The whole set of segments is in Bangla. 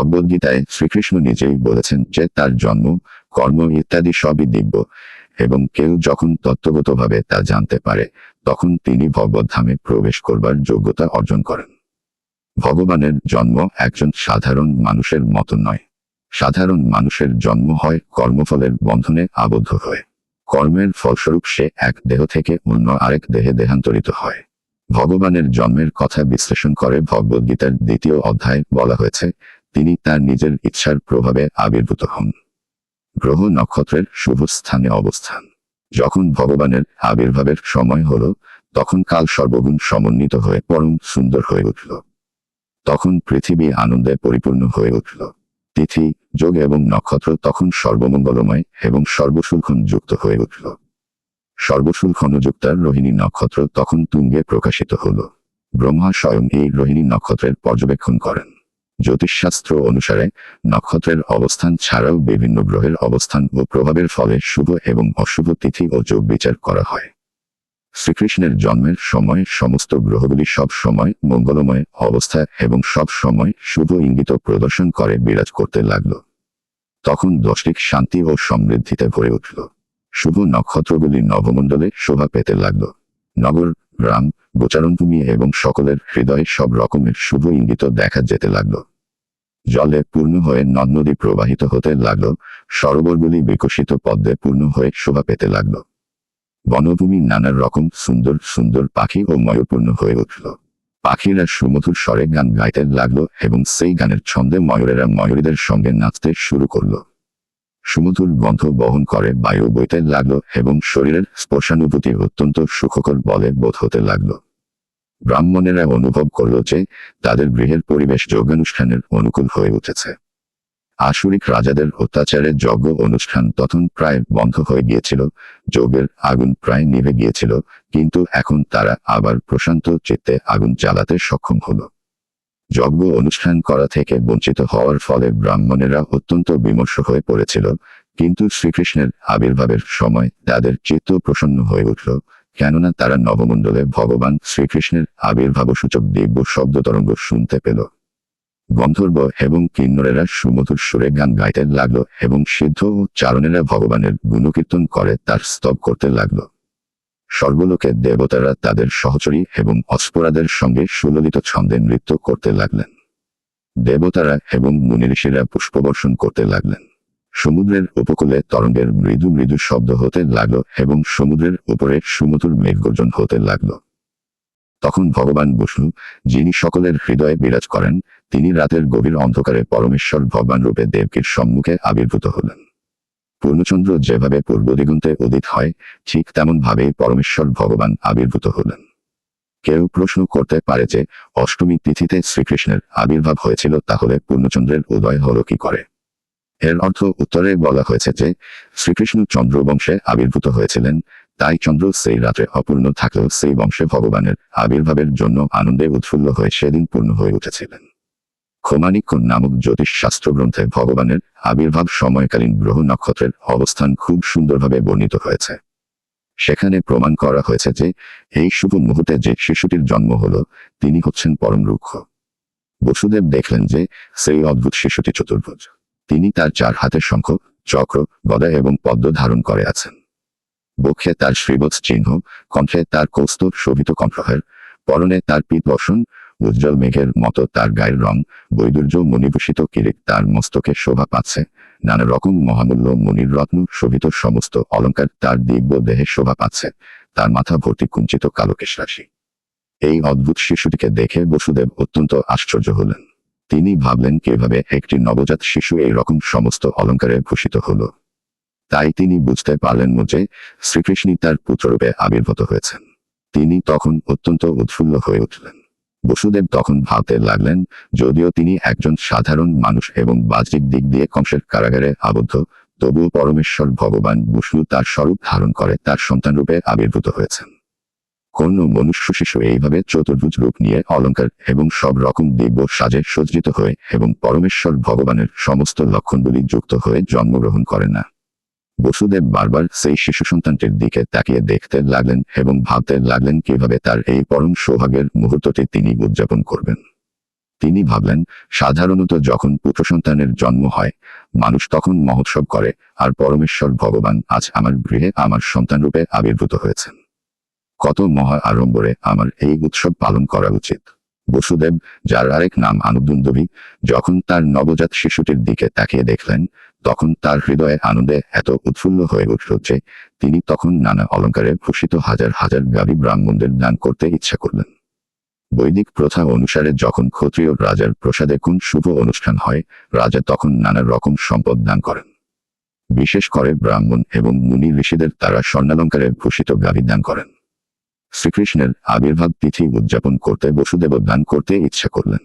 ভগবদ্গীতায় শ্রীকৃষ্ণ নিজেই বলেছেন যে তার জন্ম, কর্ম ইত্যাদি সবই দিব্য এবং কেউ যখন তত্ত্বগতভাবে তা জানতে পারে, তখন তিনি ভগবদ্ধামে প্রবেশ করবার যোগ্যতা অর্জন করেন। ভগবানের জন্ম একজন সাধারণ মানুষের মতো নয়। সাধারণ মানুষের জন্ম হয় কর্মফলের বন্ধনে আবদ্ধ হয়ে। কর্মের ফলস্বরূপ সে এক দেহ থেকে অন্য আরেক দেহে দেহান্তরিত হয়। ভগবানের জন্মের কথা বিশ্লেষণ করে ভগবদ্গীতার দ্বিতীয় অধ্যায় বলা হয়েছে তিনি তার নিজের ইচ্ছার প্রভাবে আবির্ভূত হন। গ্রহ নক্ষত্রের শুভ স্থানে অবস্থান। যখন ভগবানের আবির্ভাবের সময় হল, তখন কাল সর্বগুণ সমন্বিত হয়ে পরম সুন্দর হয়ে উঠল। তখন পৃথিবী আনন্দে পরিপূর্ণ হয়ে উঠল। তিথি, যোগ এবং নক্ষত্র তখন সর্বমঙ্গলময় এবং সর্বসুলক্ষণ যুক্ত হয়ে উঠল। সর্বসুলক্ষণযুক্তার রোহিণী নক্ষত্র তখন তুঙ্গে প্রকাশিত হল। ব্রহ্মা স্বয়ং এই রোহিণী নক্ষত্রের পর্যবেক্ষণ করেন। জ্যোতিষশাস্ত্র অনুসারে নক্ষত্রের অবস্থান ছাড়াও বিভিন্ন গ্রহের অবস্থান ও প্রভাবের ফলে শুভ এবং অশুভ তিথি ও যোগ বিচার করা হয়। শ্রীকৃষ্ণের জন্মের সময় সমস্ত গ্রহগুলি সব সময় মঙ্গলময় অবস্থা এবং সব সময় শুভ ইঙ্গিত প্রদর্শন করে বিরাজ করতে লাগল। তখন দশটিক শান্তি ও সমৃদ্ধিতে ভরে উঠল। শুভ নক্ষত্রগুলি নবমণ্ডলে শোভা পেতে লাগল। নগর, গ্রাম গোচারণভূমি এবং সকলের হৃদয়ে সব রকমের শুভ ইঙ্গিত দেখা যেতে লাগল। জলে পূর্ণ হয়ে নদ নদী প্রবাহিত হতে লাগল। সরোবরগুলি বিকশিত পদ্মে পূর্ণ হয়ে শোভা পেতে লাগল। বনভূমি নানা রকম সুন্দর সুন্দর পাখি ও ময়ূরপূর্ণ হয়ে উঠল। পাখিরা সুমধুর স্বরে গান গাইতে লাগল এবং সেই গানের ছন্দে ময়ূরেরা ময়ূরীদের সঙ্গে নাচতে শুরু করল। সুমধুর গন্ধ বহন করে বায়ু বইতে লাগল এবং শরীরের স্পর্শানুভূতি অত্যন্ত সুখকর বলে বোধ হতে লাগল। ব্রাহ্মণেরা অনুভব করল যে তাদের গৃহের পরিবেশ যোগানুষ্ঠানের অনুকূল হয়ে উঠেছে। আসুরিক রাজাদের অত্যাচারে যজ্ঞ অনুষ্ঠান তখন প্রায় বন্ধ হয়ে গিয়েছিল যোগের আগুন প্রায় নিভে গিয়েছিল, কিন্তু এখন তারা আবার প্রশান্ত চিত্তে আগুন জ্বালাতে সক্ষম হলো। যজ্ঞ অনুষ্ঠান করা থেকে বঞ্চিত হওয়ার ফলে ব্রাহ্মণেরা অত্যন্ত বিমর্ষ হয়ে পড়েছিল। কিন্তু শ্রীকৃষ্ণের আবির্ভাবের সময় তাদের চিত্ত প্রসন্ন হয়ে উঠল, কেননা তারা নবমণ্ডলে ভগবান শ্রীকৃষ্ণের আবির্ভাব সূচক দিব্য শব্দ তরঙ্গ শুনতে পেল। গন্ধর্ব এবং কিন্নরেরা সুমধুর সুরে গান গাইতে লাগল এবং সিদ্ধ ও চারণেরা ভগবানের গুণকীর্তন করে তার স্তব করতে লাগল। স্বর্গলোকে দেবতারা তাদের সহচরী এবং অস্পরাদের সঙ্গে সুললিত ছন্দে নৃত্য করতে লাগলেন। দেবতারা এবং মুনিঋষিরা পুষ্পবর্ষণ করতে লাগলেন। সমুদ্রের উপকূলে তরঙ্গের মৃদু মৃদু শব্দ হতে লাগল এবং সমুদ্রের উপরে সুমধুর মেঘগর্জন হতে লাগল। তখন ভগবান বসু যিনি সকলের হৃদয়ে বিরাজ করেন, তিনি রাতের গভীর অন্ধকারে পরমেশ্বর ভগবান রূপে দেবকীর সম্মুখে আবির্ভূত হলেন। পূর্ণচন্দ্র যেভাবে পূর্ব দিগন্তে উদিত হয়, ঠিক তেমন ভাবেই পরমেশ্বর ভগবান আবির্ভূত হলেন। কেউ প্রশ্ন করতে পারে যে, অষ্টমী তিথিতে শ্রীকৃষ্ণের আবির্ভাব হয়েছিল, তাহলে পূর্ণচন্দ্রের উদয় হলো কি করে? এর অর্থ উত্তরে বলা হয়েছে যে, শ্রীকৃষ্ণ চন্দ্র বংশে আবির্ভূত হয়েছিলেন, তাই চন্দ্র সেই রাত্রে অপূর্ণ থাকলেও সেই বংশে ভগবানের আবির্ভাবের জন্য আনন্দে উৎফুল্ল হয়ে সেদিন পূর্ণ হয়ে উঠেছিলেন। ক্ষমানিক্ষ নামক জ্যোতিষ শাস্ত্র গ্রন্থে ভগবানের আবির্ভাব সময়কালীন গ্রহ নক্ষত্রের অবস্থান খুব সুন্দরভাবে বর্ণিত হয়েছে। সেখানে প্রমাণ করা হয়েছে যে, এই শুভ মুহূর্তে যে শিশুটির জন্ম হল, তিনি হচ্ছেন পরম রুক্ষ। বসুদেব দেখলেন যে, সেই অদ্ভুত শিশুটি চতুর্ভুজ। তিনি তার চার হাতের শঙ্খ, চক্র, গদা এবং পদ্ম ধারণ করে আছেন। বক্ষে তার শ্রীবৎস চিহ্ন, কণ্ঠে তার কৌস্তব শোভিত কণ্ঠহের পরনে তার পিত বসন উজ্জ্বল মেঘের মতো তার গায়ের রং বৈদুর্য মণিভূষিত কিরিট তার মস্তকে শোভা পাচ্ছে। নানা রকম মহামূল্য মনির রত্ন শোভিত সমস্ত অলঙ্কার তার দিব্য দেহে শোভা পাচ্ছে। তার মাথা ভর্তি কুঞ্চিত কালকেশ রাশি। এই অদ্ভুত শিশুটিকে দেখে বসুদেব অত্যন্ত আশ্চর্য হলেন। তিনি ভাবলেন কীভাবে একটি নবজাত শিশু এই রকম সমস্ত অলঙ্কারে ভূষিত হলো। তাই তিনি বুঝতে পারলেন যে শ্রীকৃষ্ণই তার পুত্ররূপে আবির্ভূত হয়েছেন। তিনি তখন অত্যন্ত উৎফুল্ল হয়ে উঠলেন। বসুদেব তখন ভাবতে লাগলেন, যদিও তিনি একজন সাধারণ মানুষ এবং বাহ্যিক দিক দিয়ে কংসের কারাগারে আবদ্ধ, তবুও পরমেশ্বর ভগবান বসু তার স্বরূপ ধারণ করে, তার সন্তানরূপে আবির্ভূত হয়েছেন। কোন মনুষ্য শিশু এইভাবে চতুর্ভুজ রূপ নিয়ে অলঙ্কার এবং সব রকম দিব্য সাজে সজ্জিত হয়ে এবং পরমেশ্বর ভগবানের সমস্ত লক্ষণগুলি যুক্ত হয়ে জন্মগ্রহণ করে না। বসুদেব বারবার সেই শিশু সন্তানটির দিকে তাকিয়ে দেখতে লাগলেন এবং ভাবতে লাগলেন কীভাবে তার এই পরম সৌভাগ্যের মুহূর্তটি তিনি উদযাপন করবেন। তিনি ভাবলেন, সাধারণত যখন পুত্র সন্তানের জন্ম হয়, মানুষ তখন মহোৎসব করে, আর পরমেশ্বর ভগবান আজ আমার গৃহে আমার সন্তান রূপে আবির্ভূত হয়েছেন। কত মহা আড়ম্বরে আমার এই উৎসব পালন করা উচিত। বসুদেব, যার আরেক নাম আনন্দুন্দবী যখন তার নবজাত শিশুটির দিকে তাকিয়ে দেখলেন, তখন তার হৃদয়ে আনন্দে এত উৎফুল্ল হয়ে উঠল যে তিনি তখন নানা অলঙ্কারে ভূষিত হাজার হাজার গাভী ব্রাহ্মণদের দান করতে ইচ্ছা করলেন। বৈদিক প্রথা অনুসারে যখন ক্ষত্রিয় রাজার প্রসাদে কোন শুভ অনুষ্ঠান হয়, রাজা তখন নানা রকম সম্পদ দান করেন। বিশেষ করে ব্রাহ্মণ এবং মুনি ঋষিদের তারা স্বর্ণালঙ্কারে ভূষিত গাভী দান করেন। শ্রীকৃষ্ণের আবির্ভাব তিথি উদযাপন করতে বসুদেব দান করতে ইচ্ছা করলেন।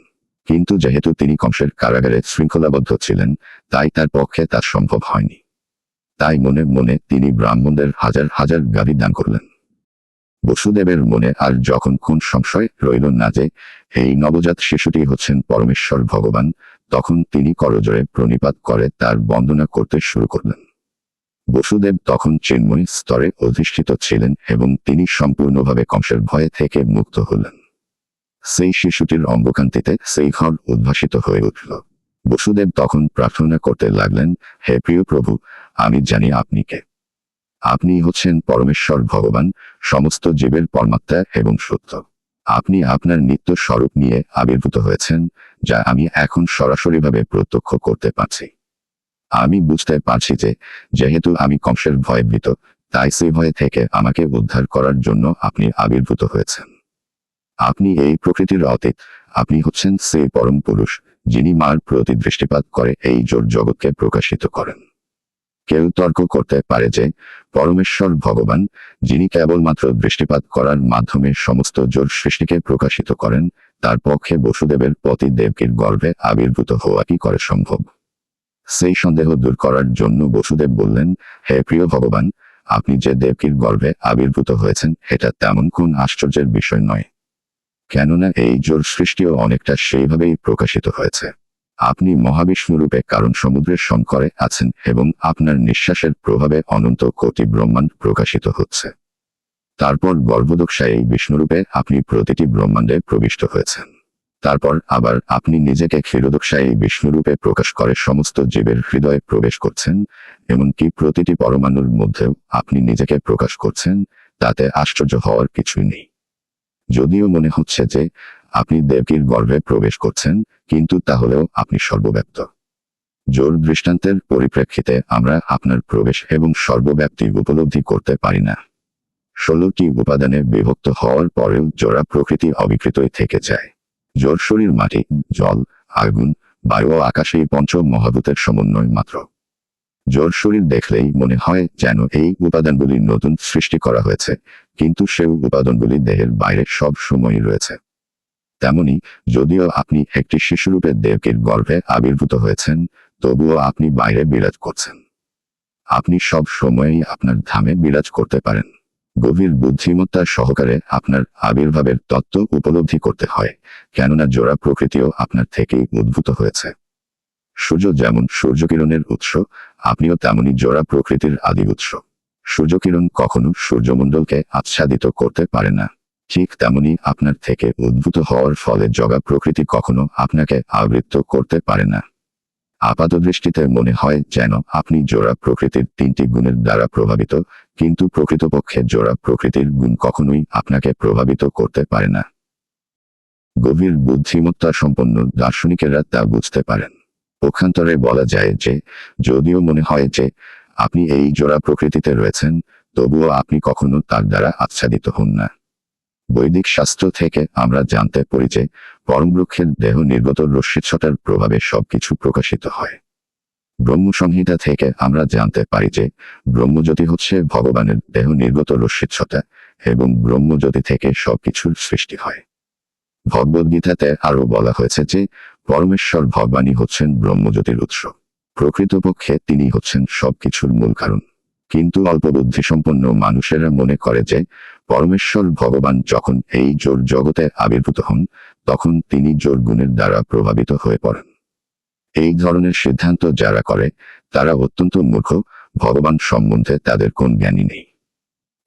কিন্তু যেহেতু তিনি কংসের কারাগারে শৃঙ্খলাবদ্ধ ছিলেন, তাই তার পক্ষে তা সম্ভব হয়নি। তাই মনে মনে তিনি ব্রাহ্মণদের হাজার হাজার গাভী দান করলেন। বসুদেবের মনে আর যখন কোন সংশয় রইল না যে, এই নবজাত শিশুটি হচ্ছেন পরমেশ্বর ভগবান, তখন তিনি করজোরে প্রণিপাত করে তার বন্দনা করতে শুরু করলেন। বসুদেব তখন চিন্ময় স্তরে অধিষ্ঠিত ছিলেন এবং তিনি সম্পূর্ণভাবে কংসের ভয়ে থেকে মুক্ত হলেন। সেই শিশুটির অঙ্গকান্তিতে সেই ঘর উদ্ভাসিত হয়ে উঠল। বসুদেব তখন প্রার্থনা করতে লাগলেন, হে প্রিয় প্রভু, আমি জানি আপনি কে। আপনি হচ্ছেন পরমেশ্বর ভগবান, সমস্ত জীবের পরমাত্মা এবং সত্য। আপনি আপনার নিত্য স্বরূপ নিয়ে আবির্ভূত হয়েছেন, যা আমি এখন সরাসরিভাবে প্রত্যক্ষ করতে পারছি। আমি বুঝতে পারছি যে, যেহেতু আমি কংসের ভয়ভীত তাই সেই ভয় থেকে আমাকে উদ্ধার করার জন্য আপনি আবির্ভূত হয়েছেন। আপনি এই প্রকৃতির অতীত, আপনি হচ্ছেন সেই পরম পুরুষ, যিনি মার প্রতি দৃষ্টিপাত করে এই জোর জগৎকে প্রকাশিত করেন। কেউ তর্ক করতে পারে যে, পরমেশ্বর ভগবান, যিনি কেবলমাত্র দৃষ্টিপাত করার মাধ্যমে সমস্ত জোর সৃষ্টিকে প্রকাশিত করেন, তার পক্ষে বসুদেবের পতি দেবকীর গর্ভে আবির্ভূত হওয়া কি করে সম্ভব? সেই সন্দেহ দূর করার জন্য বসুদেব বললেন, হে প্রিয় ভগবান, আপনি যে দেবকীর গর্ভে আবির্ভূত হয়েছেন, এটা তেমন কোন আশ্চর্যের বিষয় নয়। কেননা এই জোর সৃষ্টিও অনেকটা সেইভাবেই প্রকাশিত হয়েছে। আপনি মহাবিষ্ণুরূপে কারণ সমুদ্রের শঙ্করে আছেন এবং আপনার নিঃশ্বাসের প্রভাবে অনন্ত কোটি ব্রহ্মাণ্ড প্রকাশিত হচ্ছে। তারপর গর্ভদক্ষায় এই বিষ্ণুরূপে আপনি প্রতিটি ব্রহ্মাণ্ডে প্রবিষ্ট হয়েছেন। তারপর আবার আপনি নিজেকে ক্ষীরোদক্ষায় বিষ্ণুরূপে প্রকাশ করে সমস্ত জীবের হৃদয়ে প্রবেশ করছেন, এমনকি প্রতিটি পরমাণুর মধ্যেও আপনি নিজেকে প্রকাশ করছেন, তাতে আশ্চর্য হওয়ার কিছুই নেই। যদিও মনে হচ্ছে যে আপনি দেবকীর গর্ভে প্রবেশ করছেন, কিন্তু তাহলেও আপনি সর্বব্যাপ্ত। জোর দৃষ্টান্তের পরিপ্রেক্ষিতে আমরা আপনার প্রবেশ এবং সর্বব্যাপ্তি উপলব্ধি করতে পারি না। ষোলোটি উপাদানে বিভক্ত হওয়ার পরেও জোড়া প্রকৃতি অবিকৃতই থেকে যায়। জোর শরীর, মাটি, জল, আগুন, বায়ু ও আকাশ এই পঞ্চ মহাভূতের সমন্বয় মাত্র। জোর শরীর দেখলেই মনে হয় যেন এই উপাদানগুলি নতুন সৃষ্টি করা হয়েছে, কিন্তু সেই উপাদানগুলি দেহের বাইরে সব সময়ই রয়েছে। তেমনি, যদিও আপনি একটি শিশুরূপে দেবকীর গর্ভে আবির্ভূত হয়েছেন, তবুও আপনি বাইরে বিরাজ করছেন। আপনি সব সময়ই আপনার ধামে বিরাজ করতে পারেন। গভীর বুদ্ধিমত্তা সহকারে আপনার আবির্ভাবের তত্ত্ব উপলব্ধি করতে হয়, কেননা জোড়া প্রকৃতিও আপনার থেকেই উদ্ভূত হয়েছে। সূর্য যেমন সূর্যকিরণের উৎস, আপনিও তেমনি জোড়া প্রকৃতির আদি উৎস। সূর্যকিরণ কখনো সূর্যমণ্ডলকে আচ্ছাদিত করতে পারে না। ঠিক তেমনি আপনার থেকে উদ্ভূত হওয়ার ফলে জগা প্রকৃতি কখনো আপনাকে আবৃত্ত করতে পারে না। আপাত দৃষ্টিতে মনে হয় যেন আপনি জোড়া প্রকৃতির তিনটি গুণের দ্বারা প্রভাবিত, কিন্তু প্রকৃতপক্ষে জোড়া প্রকৃতির গুণ কখনোই আপনাকে প্রভাবিত করতে পারে না। গভীর বুদ্ধিমত্তা সম্পন্ন দার্শনিকেরা তা বুঝতে পারেন। পক্ষান্তরে বলা যায় যে, যদিও মনে হয় যে, আপনি এই জোড়া প্রকৃতিতে রয়েছেন, তবুও আপনি কখনো তার দ্বারা আচ্ছাদিত হন না। বৈদিক শাস্ত্র থেকে আমরা জানতে পারি যে পরমবৃক্ষের দেহ নির্গত রশ্মিচ্ছটার প্রভাবে সবকিছু প্রকাশিত হয়। ব্রহ্মসংহিতা থেকে আমরা জানতে পারি যে ব্রহ্মজ্যোতি হচ্ছে ভগবানের দেহ নির্গত রশ্মিচ্ছটা এবং ব্রহ্মজ্যোতি থেকে সবকিছুর সৃষ্টি হয়। ভগবদ্গীতাতে আরও বলা হয়েছে যে পরমেশ্বর ভগবানই হচ্ছেন ব্রহ্মজ্যোতির উৎস। প্রকৃতপক্ষে তিনি হচ্ছেন সবকিছুর মূল কারণ। কিন্তু অল্প বুদ্ধিসম্পন্ন মানুষেরা মনে করে যে পরমেশ্বর ভগবান যখন এই জোর জগতে আবির্ভূত হন, তখন তিনি জোর গুণের দ্বারা প্রভাবিত হয়ে পড়েন। এই ধরনের সিদ্ধান্ত যারা করে, তারা অত্যন্ত মূর্খ, ভগবান সম্বন্ধে তাদের কোন জ্ঞানই নেই।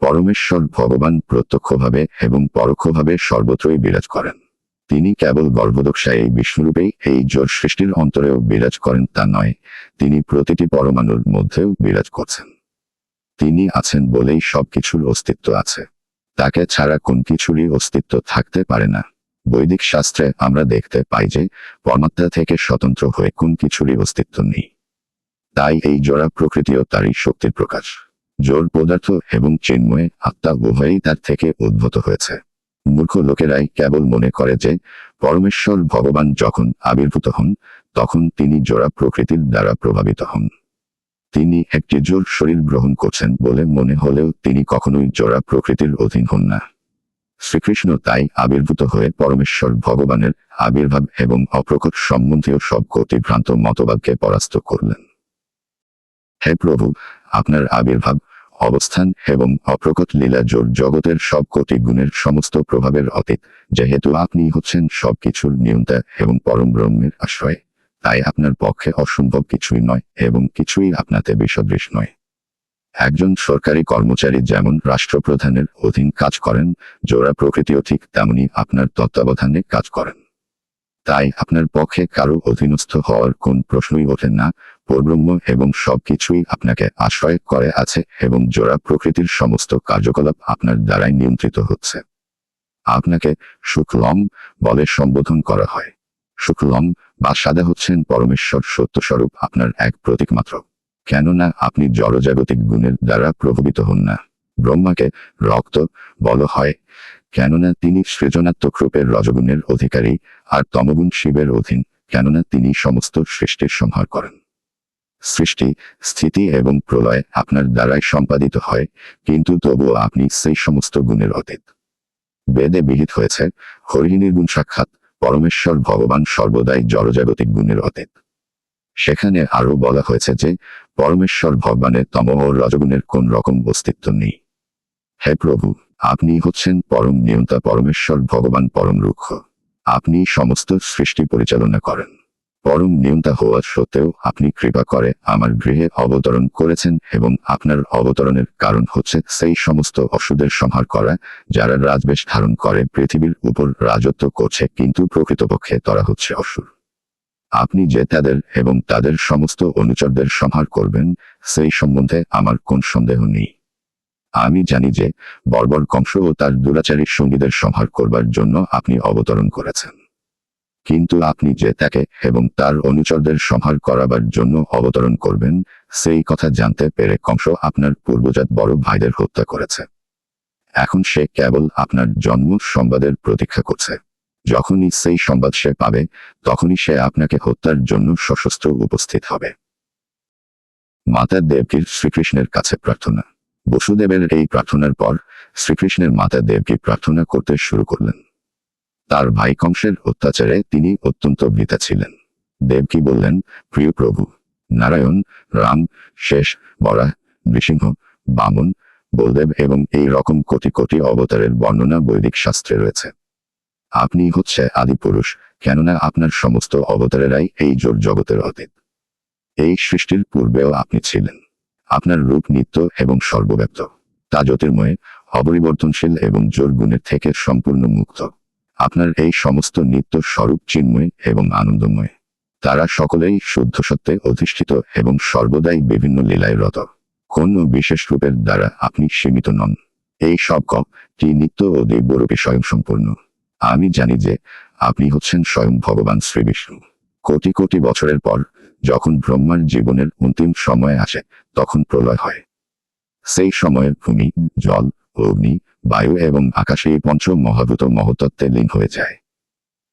পরমেশ্বর ভগবান প্রত্যক্ষভাবে এবং পরোক্ষভাবে সর্বত্রই বিরাজ করেন। তিনি কেবল গর্ভদক্ষায় বিষ্ণুরূপেই এই জোর সৃষ্টির অন্তরেও বিরাজ করেন তা নয়, তিনি প্রতিটি পরমাণুর মধ্যেও বিরাজ করছেন। তিনি আছেন বলেই সবকিছুর অস্তিত্ব আছে। তাকে ছাড়া কোন কিছুরই অস্তিত্ব থাকতে পারে না। বৈদিক শাস্ত্রে আমরা দেখতে পাই যে, পরমাত্মা থেকে স্বতন্ত্র হয়ে কোন কিছুরই অস্তিত্ব নেই। তাই এই জোড়া প্রকৃতিও তারই শক্তির প্রকাশ। জোর পদার্থ এবং চিন্ময়ে আত্মা উভয়ই তার থেকে উদ্ভূত হয়েছে। মূর্খ লোকেরাই কেবল মনে করে যে, পরমেশ্বর ভগবান যখন আবির্ভূত হন, তখন তিনি জোড়া প্রকৃতির দ্বারা প্রভাবিত হন। তিনি একটি জোর শরীর গ্রহণ করছেন বলে মনে হলেও তিনি কখনোই জোড়া প্রকৃতির অধীন হন না। শ্রীকৃষ্ণ তাই আবির্ভূত হয়ে পরমেশ্বর ভগবানের আবির্ভাব এবং অপ্রকট সম্বন্ধীয় সব কতিভ্রান্ত মতবাদকে পরাস্ত করলেন। হে প্রভু, আপনার আবির্ভাব, অবস্থান এবং অপ্রকট লীলা জোর জগতের সব কোটি গুণের সমস্ত প্রভাবের অতীত, যেহেতু আপনি হচ্ছেন সবকিছুর নিয়ন্তা এবং পরম ব্রহ্মের আশ্রয়। তাই আপনার পক্ষে অসম্ভব কিছুই নয় এবং কিছুই আপনাতে বিসদৃশ নয়। একজন সরকারি কর্মচারী যেমন রাষ্ট্রপ্রধানের অধীন কাজ করেন, জোড়া প্রকৃতিও ঠিক তেমনি আপনার তত্ত্বাবধানে কাজ করেন। তাই আপনার পক্ষে কারও অধীনস্থ হওয়ার কোন প্রশ্নই ওঠে না, পরব্রহ্ম এবং সবকিছুই আপনাকে আশ্রয় করে আছে এবং জোড়া প্রকৃতির সমস্ত কার্যকলাপ আপনার দ্বারাই নিয়ন্ত্রিত হচ্ছে। আপনাকে শুক্লম বলে সম্বোধন করা হয়। শুক্লম বা সাদা হচ্ছেন পরমেশ্বর সত্যস্বরূপ আপনার এক প্রতীক মাত্র কেননা আপনি জড়জাগতিক গুণের দ্বারা প্রভাবিত হন না। ব্রহ্মাকে রক্ত, বল হয়, কেননা তিনি সৃজনাত্মক রূপের রজগুণের অধিকারী আর তমগুণ শিবের অধীন, কেননা তিনি সমস্ত সৃষ্টির সংহার করেন। সৃষ্টি, স্থিতি এবং প্রলয় আপনার দ্বারাই সম্পাদিত হয়, কিন্তু তবুও আপনি সেই সমস্ত গুণের অতীত। বেদে বিহিত হয়েছে, হরিণীর গুণ সাক্ষাৎ পরমেশ্বর ভগবান সর্বদাই জড়জাগতিক গুণের অতীত। সেখানে আরও বলা হয়েছে যে, পরমেশ্বর ভগবানের তম ও রজগুণের কোন রকম অস্তিত্ব নেই। হে প্রভু, আপনি হচ্ছেন পরম নিয়ন্তা, পরমেশ্বর ভগবান পরম রুক্ষ। আপনি সমস্ত সৃষ্টি পরিচালনা করেন। পরম নিয়ন্তা হওয়ার সত্ত্বেও আপনি কৃপা করে আমার গৃহে অবতরণ করেছেন এবং আপনার অবতরণের কারণ হচ্ছে সেই সমস্ত অসুদের সংহার করা, যারা রাজবেশ ধারণ করে পৃথিবীর উপর রাজত্ব করছে কিন্তু প্রকৃতপক্ষে তারা হচ্ছে অসুর। আপনি যে তাদের এবং তাদের সমস্ত অনুচরদের সংহার করবেন, সেই সম্বন্ধে আমার কোন সন্দেহ নেই। আমি জানি যে বর্বর কংস ও তার দুরাচারী সঙ্গীদের সংহার করবার জন্য আপনি অবতরণ করেছেন। কিন্তু আপনি যে তাকে এবং তার অনুচরদের সংহার করাবার জন্য অবতরণ করবেন, সেই কথা জানতে পেরে কংস আপনার পূর্বজাত বড় ভাইদের হত্যা করেছে। এখন সে কেবল আপনার জন্ম সংবাদের প্রতীক্ষা করছে। যখনই সেই সংবাদ সে পাবে, তখনই সে আপনাকে হত্যার জন্য সশস্ত্র উপস্থিত হবে। মাতা দেবকীর শ্রীকৃষ্ণের কাছে প্রার্থনা। বসুদেবের এই প্রার্থনার পর শ্রীকৃষ্ণের মাতা দেবকী প্রার্থনা করতে শুরু করলেন। তার ভাই কংসের অত্যাচারে তিনি অত্যন্ত ভীতা ছিলেন। দেবকী বললেন, প্রিয় প্রভু, নারায়ণ, রাম, শেষ, বরা, নৃসিংহ, বামন, বলদেব এবং এই রকম কোটি কোটি অবতারের বর্ণনা বৈদিক শাস্ত্রে রয়েছে। আপনি হচ্ছে আদি পুরুষ, কেননা আপনার সমস্ত অবতারেরাই এই জোর জগতের অতীত। এই সৃষ্টির পূর্বেও আপনি ছিলেন। আপনার রূপ নিত্য এবং সর্বব্যাপ্ত। তা জ্যোতির্ময়, অপরিবর্তনশীল এবং জোর গুণের থেকে সম্পূর্ণ মুক্ত। আপনার এই সমস্ত নিত্য স্বরূপ চিন্ময় এবং আনন্দময়। তারা সকলেই শুদ্ধ সত্ত্বে অধিষ্ঠিত এবং সর্বদাই বিভিন্ন লীলায় রত। কোন বিশেষ রূপের দ্বারা আপনি সীমিত নন। এই সব কটি নিত্য ও দিব্যরূপে স্বয়ংসম্পূর্ণ। আমি জানি যে আপনি হচ্ছেন স্বয়ং ভগবান শ্রী বিষ্ণু কোটি কোটি বছরের পর, যখন ব্রহ্মার জীবনের অন্তিম সময় আসে, তখন প্রলয় হয়। সেই সময়ে ভূমি, জল, অগ্নি বায়ু এবং আকাশে এই পঞ্চ মহাভূত মহতত্ত্বে লীন হয়ে যায়।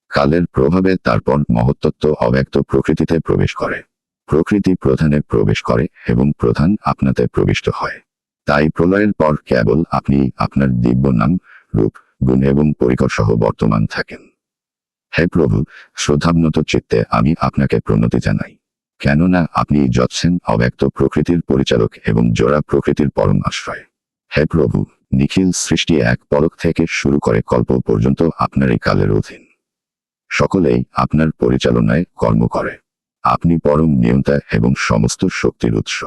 কালের প্রভাবে তারপর মহত্তত্ত্ব অব্যক্ত প্রকৃতিতে প্রবেশ করে। প্রকৃতি প্রধানে প্রবেশ করে এবং প্রধান আপনাতে প্রবিষ্ট হয়। তাই প্রলয়ের পর কেবল আপনি আপনার দিব্য নাম, রূপ, গুণ এবং পরিকর সহ বর্তমান থাকেন। হে প্রভু শ্রদ্ধাবনত চিত্তে আমি আপনাকে প্রণতি জানাই। কেননা আপনি যচ্ছেন অব্যক্ত প্রকৃতির পরিচালক এবং জোড়া প্রকৃতির পরম আশ্রয়। হে প্রভু নিখিল সৃষ্টি এক পলক থেকে শুরু করে কল্প পর্যন্ত আপনার এই কালের অধীন। সকলেই আপনার পরিচালনায় কর্ম করে। আপনি পরম নিয়ন্তা এবং সমস্ত শক্তির উৎস।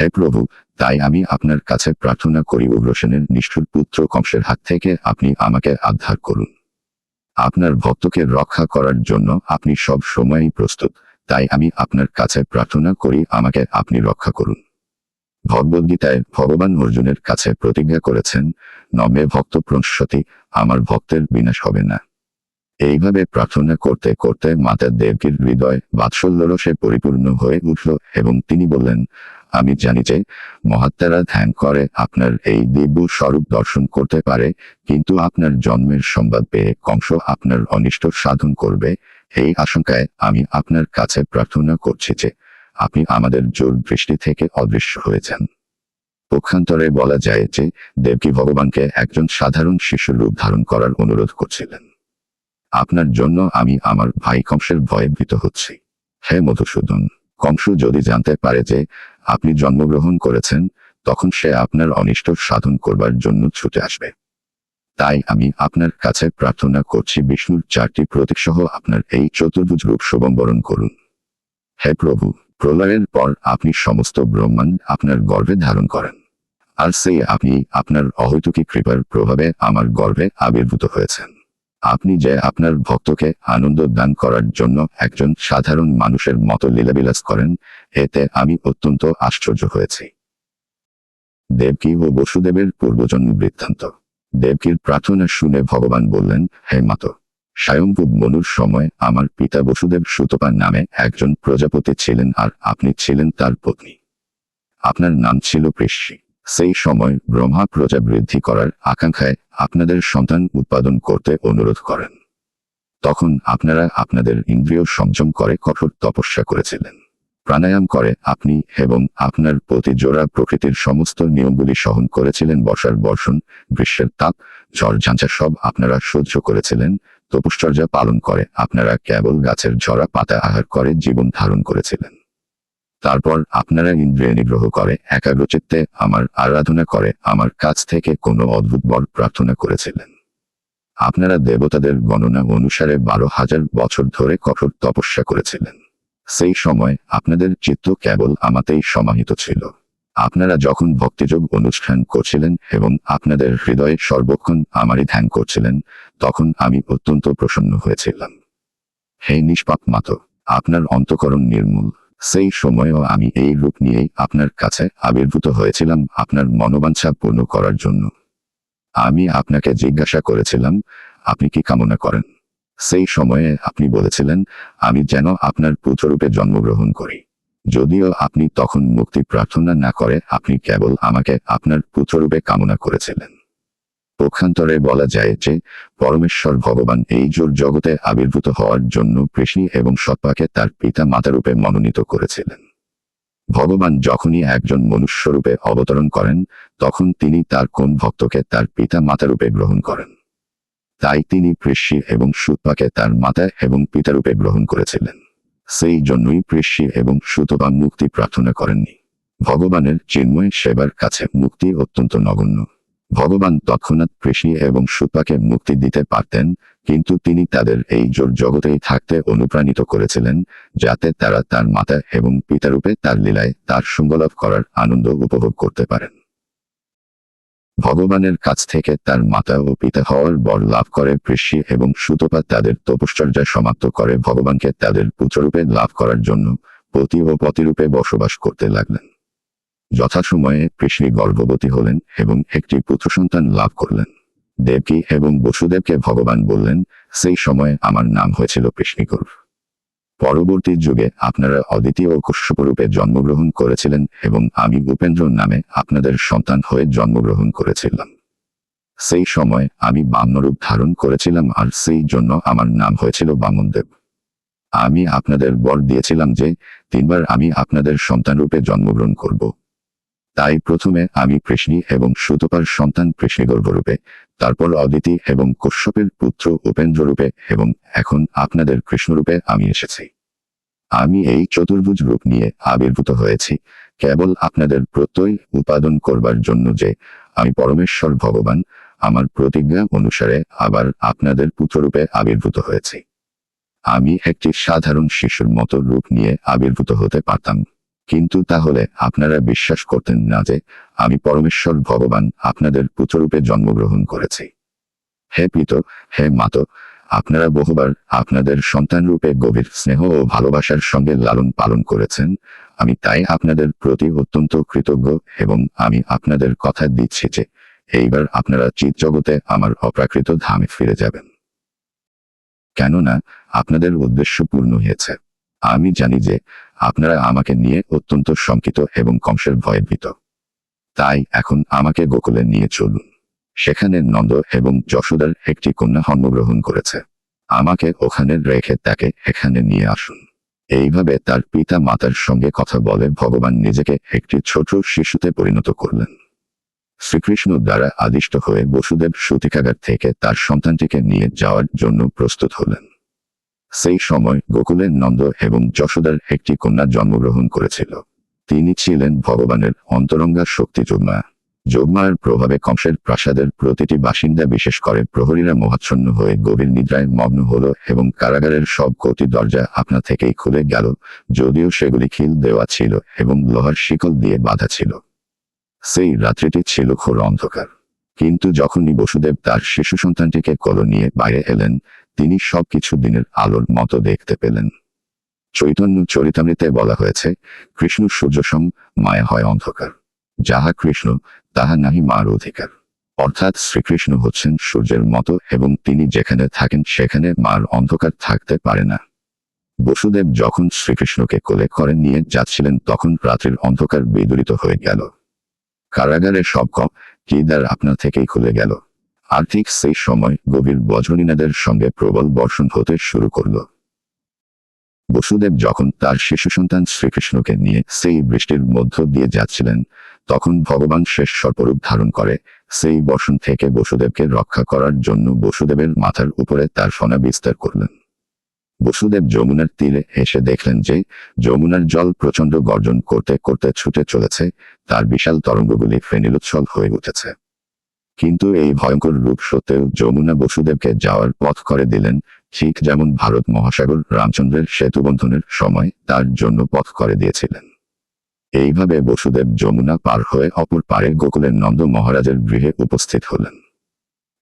হে প্রভু, তাই আমি আপনার কাছে প্রার্থনা করি, উগ্রসেনের নিষ্ঠুর পুত্র কংসের হাত থেকে আপনি আমাকে আধার করুন। আপনার ভক্তকে রক্ষা করার জন্য আপনি সব সময়ই প্রস্তুত, তাই আমি আপনার কাছে প্রার্থনা করি, আমাকে আপনি রক্ষা করুন। ভগবদ্গীতায় ভগবান অর্জুনের কাছে প্রতিজ্ঞা করেছেন, নমে ভক্ত প্রংশতি আমার ভক্তের বিনাশ হবে না। এইভাবে প্রার্থনা করতে করতে মাতা দেবকীর হৃদয় বাৎসল্যরসে পরিপূর্ণ হয়ে উঠল এবং তিনি বললেন, আমি জানি যে মহাত্মারা ধ্যান করে আপনার এই দিব্য স্বরূপ দর্শন করতে পারে, কিন্তু আপনার জন্মের সংবাদ পেয়ে কংস আপনার অনিষ্ট সাধন করবে। এই আশঙ্কায় আমি আপনার কাছে প্রার্থনা করছি যে আপনি আমাদের জোর দৃষ্টি থেকে অদৃশ্য হয়েছেন। পক্ষান্তরে বলা যায় যে, দেবকী ভগবানকে একজন সাধারণ শিশুর রূপ ধারণ করার অনুরোধ করছিলেন। আপনার জন্য আমি আমার ভাই কংসের ভয়ে ভীত হচ্ছি। হে মধুসূদন, কংস যদি জানতে পারে যে, আপনি জন্মগ্রহণ করেছেন, তখন সে আপনার অনিষ্ট সাধন করবার জন্য ছুটে আসবে। তাই আমি আপনার কাছে প্রার্থনা করছি বিষ্ণুর চারটি প্রতীকসহ আপনার এই চতুর্ভুজ রূপ শোভম্বরণ করুন। হে প্রভু প্রলয়ের পর আপনি সমস্ত ব্রহ্মাণ্ড আপনার গর্ভে ধারণ করেন। আর সেই আপনি আপনার অহৈতুকী কৃপার প্রভাবে আমার গর্ভে আবির্ভূত হয়েছেন। আপনি যে আপনার ভক্তকে আনন্দ দান করার জন্য একজন সাধারণ মানুষের মতো লীলাবিলাস করেন, এতে আমি অত্যন্ত আশ্চর্য হয়েছি। দেবকী ও বসুদেবের পূর্বজন্ম বৃত্তান্ত। দেবকীর প্রার্থনা শুনে ভগবান বললেন, হে মাত স্বয়ংভূব মনুর সময় আমার পিতা বসুদেব সুতপা নামে একজন প্রজাপতি ছিলেন আর আপনি ছিলেন তার পত্নী। আপনার নাম ছিল পৃষ্যি সেই সময় ব্রহ্মা প্রজা বৃদ্ধি করার আকাঙ্ক্ষায় আপনাদের সন্তান উৎপাদন করতে অনুরোধ করেন। তখন আপনারা আপনাদের ইন্দ্রিয় সংযম করে কঠোর তপস্যা করেছিলেন। প্রাণায়াম করে আপনি এবং আপনার প্রতি জোড়া প্রকৃতির সমস্ত নিয়মগুলি সহন করেছিলেন, বর্ষার বর্ষণ, গ্রীষ্মের তাপ, ঝড়, ঝাঁঝা সব আপনারা সহ্য করেছিলেন তপশ্চর্যা পালন করে। আপনারা কেবল গাছের ঝরা পাতা আহার করে জীবন ধারণ করেছিলেন। তারপর আপনারা ইন্দ্রিয় নিগ্রহ করে, একাগ্রচিত্তে আমার আরাধনা করে, আমার কাছ থেকে কোনো অদ্ভুত বর প্রার্থনা করেছিলেন। আপনারা দেবতাদের গণনা অনুসারে বারো হাজার বছর ধরে কঠোর তপস্যা করেছিলেন। সেই সময় আপনাদের চিত্ত কেবল আমাতেই সমাহিত ছিল। আপনারা যখন ভক্তিযোগ অনুষ্ঠান করছিলেন এবং আপনাদের হৃদয়ে সর্বক্ষণ আমারই ধ্যান করছিলেন, তখন আমি অত্যন্ত প্রসন্ন হয়েছিলাম। হে নিষ্পাপ মাত, আপনার অন্তকরণ নির্মূল। সেই সময়ও আমি এই রূপ নিয়েই আপনার কাছে আবির্ভূত হয়েছিলাম আপনার মনোবাঞ্ছা পূর্ণ করার জন্য। আমি আপনাকে জিজ্ঞাসা করেছিলাম, আপনি কি কামনা করেন? সেই সময়ে আপনি বলেছিলেন, আমি যেন আপনার পুত্ররূপে জন্মগ্রহণ করি। যদিও আপনি তখন মুক্তি প্রার্থনা না করে, আপনি কেবল আমাকে আপনার পুত্ররূপে কামনা করেছিলেন। পক্ষান্তরে বলা যায় যে, পরমেশ্বর ভগবান এই জোর জগতে আবির্ভূত হওয়ার জন্য কৃষ্ণী এবং সৎপাকে তার পিতা মাতারূপে মনোনীত করেছিলেন। ভগবান যখনই একজন মনুষ্যরূপে অবতরণ করেন, তখন তিনি তার কোন ভক্তকে তার পিতা মাতারূপে গ্রহণ করেন। তাই তিনি কৃষি এবং সুৎপাকে তার মাতা এবং পিতারূপে গ্রহণ করেছিলেন। সেই জন্যই কৃষি এবং সুতপা মুক্তি প্রার্থনা করেননি। ভগবানের চিন্ময় সেবার কাছে মুক্তি অত্যন্ত নগণ্য। ভগবান তৎক্ষণাৎ কৃষি এবং সুতপাকে মুক্তি দিতে পারতেন, কিন্তু তিনি তাদের এই জোর জগতেই থাকতে অনুপ্রাণিত করেছিলেন, যাতে তারা তার মাতা এবং পিতারূপে তার লীলায় তার সুঙ্গলাভ করার আনন্দ উপভোগ করতে পারেন। ভগবানের কাছ থেকে তার মাতা ও পিতা হওয়ার বর লাভ করে কৃষি এবং সুতপা তাদের তপশ্চর্যা সমাপ্ত করে ভগবানকে তাদের পুত্ররূপে লাভ করার জন্য পতি ও পতিরূপে বসবাস করতে লাগলেন। যথাসময়ে কৃষ্ণী গর্ভবতী হলেন এবং একটি পুত্র সন্তান লাভ করলেন। দেবকী এবং বসুদেবকে ভগবান বললেন, সেই সময় আমার নাম হয়েছিল কৃষ্ণিকর পরবর্তী যুগে আপনারা অদ্বিতীয় কশ্যপরূপে জন্মগ্রহণ করেছিলেন এবং আমি উপেন্দ্র নামে আপনাদের সন্তান হয়ে জন্মগ্রহণ করেছিলাম। সেই সময় আমি বাম্যরূপ ধারণ করেছিলাম আর সেই জন্য আমার নাম হয়েছিল বামনদেব। আমি আপনাদের বর দিয়েছিলাম যে, তিনবার আমি আপনাদের সন্তানরূপে জন্মগ্রহণ করব। তাই প্রথমে আমি কৃষ্ণী এবং সুতপার সন্তান কৃষ্ণগর্ভরূপে তারপর অদিতি এবং কশ্যপের পুত্র উপেন্দ্ররূপে এবং এখন আপনাদের কৃষ্ণরূপে আমি এসেছি। আমি এই চতুর্ভুজ রূপ নিয়ে আবির্ভূত হয়েছি, কেবল আপনাদের প্রত্যয় উৎপাদন করবার জন্য যে আমি পরমেশ্বর ভগবান, আমার প্রতিজ্ঞা অনুসারে আবার আপনাদের পুত্ররূপে আবির্ভূত হয়েছি। আমি একটি সাধারণ শিশুর মতো রূপ নিয়ে আবির্ভূত হতে পারতাম। কিন্তু তাহলে আপনারা বিশ্বাস করতেন না যে আমি পরমেশ্বর ভগবান আপনাদের পুত্ররূপে জন্মগ্রহণ করেছি। হে পিত, হে মাত, আপনারা বহুবার আপনাদের সন্তান রূপে গভীর স্নেহ ও ভালোবাসার সঙ্গে লালন পালন করেছেন। আমি তাই আপনাদের প্রতি অত্যন্ত কৃতজ্ঞ এবং আমি আপনাদের কথা দিচ্ছি যে এইবার আপনারা চিৎ জগতে আমার অপ্রাকৃত ধামে ফিরে যাবেন। কেননা আপনাদের উদ্দেশ্য পূর্ণ হয়েছে। আমি জানি যে আপনারা আমাকে নিয়ে অত্যন্ত শঙ্কিত এবং কংসের ভয়ে ভীত। তাই এখন আমাকে গোকুলে নিয়ে চলুন। সেখানে নন্দ এবং যশোদার একটি কন্যা জন্মগ্রহণ করেছে। আমাকে ওখানে রেখে তাকে এখানে নিয়ে আসুন। এইভাবে তার পিতা মাতার সঙ্গে কথা বলে ভগবান নিজেকে একটি ছোট শিশুতে পরিণত করলেন। শ্রীকৃষ্ণ দ্বারা আদিষ্ট হয়ে বসুদেব সূতিকাগার থেকে তার সন্তানটিকে নিয়ে যাওয়ার জন্য প্রস্তুত হলেন। সেই সময় গোকুলের নন্দ এবং যশোদার একটি কন্যা জন্মগ্রহণ করেছিল। তিনি ছিলেন ভগবানের অন্তরঙ্গা শক্তি যোগমা যোগমার প্রভাবে কংসের প্রাসাদের প্রতিটি বাসিন্দা, বিশেষ করে প্রহরীরা মোহাচ্ছন্ন হয়ে গভীর নিদ্রায় মগ্ন হলো এবং কারাগারের সব কটি দরজা আপনা থেকেই খুলে গেল, যদিও সেগুলি খিল দেওয়া ছিল এবং লোহার শিকল দিয়ে বাঁধা ছিল। সেই রাত্রিটি ছিল ঘোর অন্ধকার। কিন্তু যখনই বসুদেব তার শিশু সন্তানটিকে কল নিয়ে বাইরে এলেন তিনি সবকিছু দিনের আলোর মতো দেখতে পেলেন। চৈতন্য চরিতামৃতে বলা হয়েছে, কৃষ্ণ সূর্যসম, মায়া হয় অন্ধকার। যাহা কৃষ্ণ, তাহা নাহি মার অধিকার। অর্থাৎ শ্রীকৃষ্ণ হচ্ছেন সূর্যের মতো এবং তিনি যেখানে থাকেন সেখানে মার অন্ধকার থাকতে পারে না। বসুদেব যখন শ্রীকৃষ্ণকে কোলে করে নিয়ে যাচ্ছিলেন, তখন রাত্রির অন্ধকার বিদূরিত হয়ে গেল। কারাগারে সব কপ কিদার আপনা থেকেই খুলে গেল? আর ঠিক সেই সময় গভীর বজ্রনীনাদের সঙ্গে প্রবল বর্ষণ হতে শুরু করল। বসুদেব যখন তার শিশু সন্তান শ্রীকৃষ্ণকে নিয়ে সেই বৃষ্টির মধ্য দিয়ে যাচ্ছিলেন, তখন ভগবান শেষ সর্পরূপ ধারণ করে সেই বর্ষণ থেকে বসুদেবকে রক্ষা করার জন্য বসুদেবের মাথার উপরে তার ফনা বিস্তার করলেন। বসুদেব যমুনার তীরে এসে দেখলেন যে যমুনার জল প্রচণ্ড গর্জন করতে করতে ছুটে চলেছে, তার বিশাল তরঙ্গগুলি ফেনিলোচ্ছল হয়ে উঠেছে। কিন্তু এই ভয়ঙ্কর রূপ সত্ত্বেও যমুনা বসুদেবকে যাওয়ার পথ করে দিলেন ঠিক যেমন ভারত মহাসাগর রামচন্দ্রের সেতুবন্ধনের সময় তার জন্য পথ করে দিয়েছিলেন। এইভাবে বসুদেব যমুনা পার হয়ে অপর পারে গোকুলের নন্দ মহারাজের গৃহে উপস্থিত হলেন।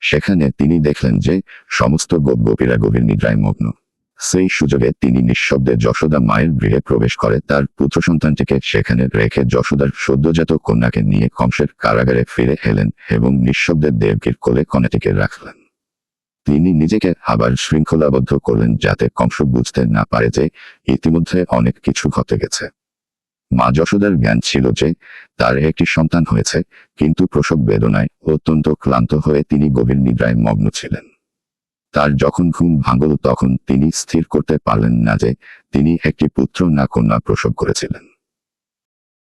সেখানে তিনি দেখলেন যে সমস্ত গোপ গোপীরা গভীর নিদ্রায় মগ্ন। সেই সুযোগে তিনি নিঃশব্দে যশোদা মায়ের গৃহে প্রবেশ করে তার পুত্র সন্তানটিকে সেখানে রেখে যশোদার সদ্যজাত কন্যাকে নিয়ে কংসের কারাগারে ফিরে এলেন এবং নিঃশব্দে দেবকীর কোলে কনেটিকে রাখলেন। তিনি নিজেকে আবার শৃঙ্খলাবদ্ধ করলেন যাতে কংস বুঝতে না পারে যে ইতিমধ্যে অনেক কিছু ঘটে গেছে। মা যশোদার জ্ঞান ছিল যে তার একটি সন্তান হয়েছে, কিন্তু প্রসব বেদনায় অত্যন্ত ক্লান্ত হয়ে তিনি গভীর নিদ্রায় মগ্ন ছিলেন। তার যখন ঘুম ভাঙল তখন তিনি স্থির করতে পারলেন না যে তিনি একটি পুত্র না কন্যা প্রসব করেছিলেন।